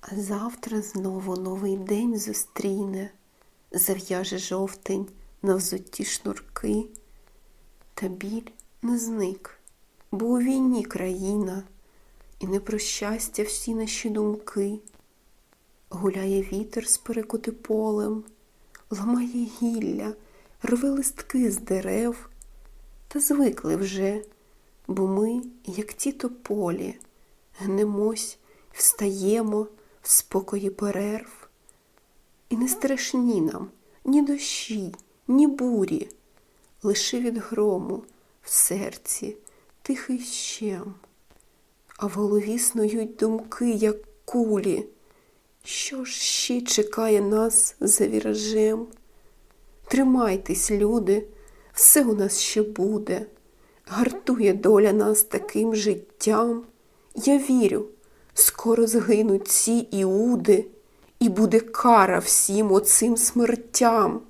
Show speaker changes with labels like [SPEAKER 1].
[SPEAKER 1] А завтра знову новий день зустріне, зав'яже жовтень на взутті шнурки, та біль не зник, бо у війні країна, і не про щастя всі наші думки. Гуляє вітер з перекоти полем, ламає гілля, рве листки з дерев, та звикли вже, бо ми, як ті тополі, гнемось, встаємо в спокої перерв. І не страшні нам ні дощі, ні бурі, лише від грому в серці тихий щем, а в голові снують думки, як кулі. Що ж ще чекає нас за віражем? Тримайтесь, люди, все у нас ще буде. Гартує доля нас таким життям. Я вірю, скоро згинуть ці іуди, і буде кара всім оцим смертям.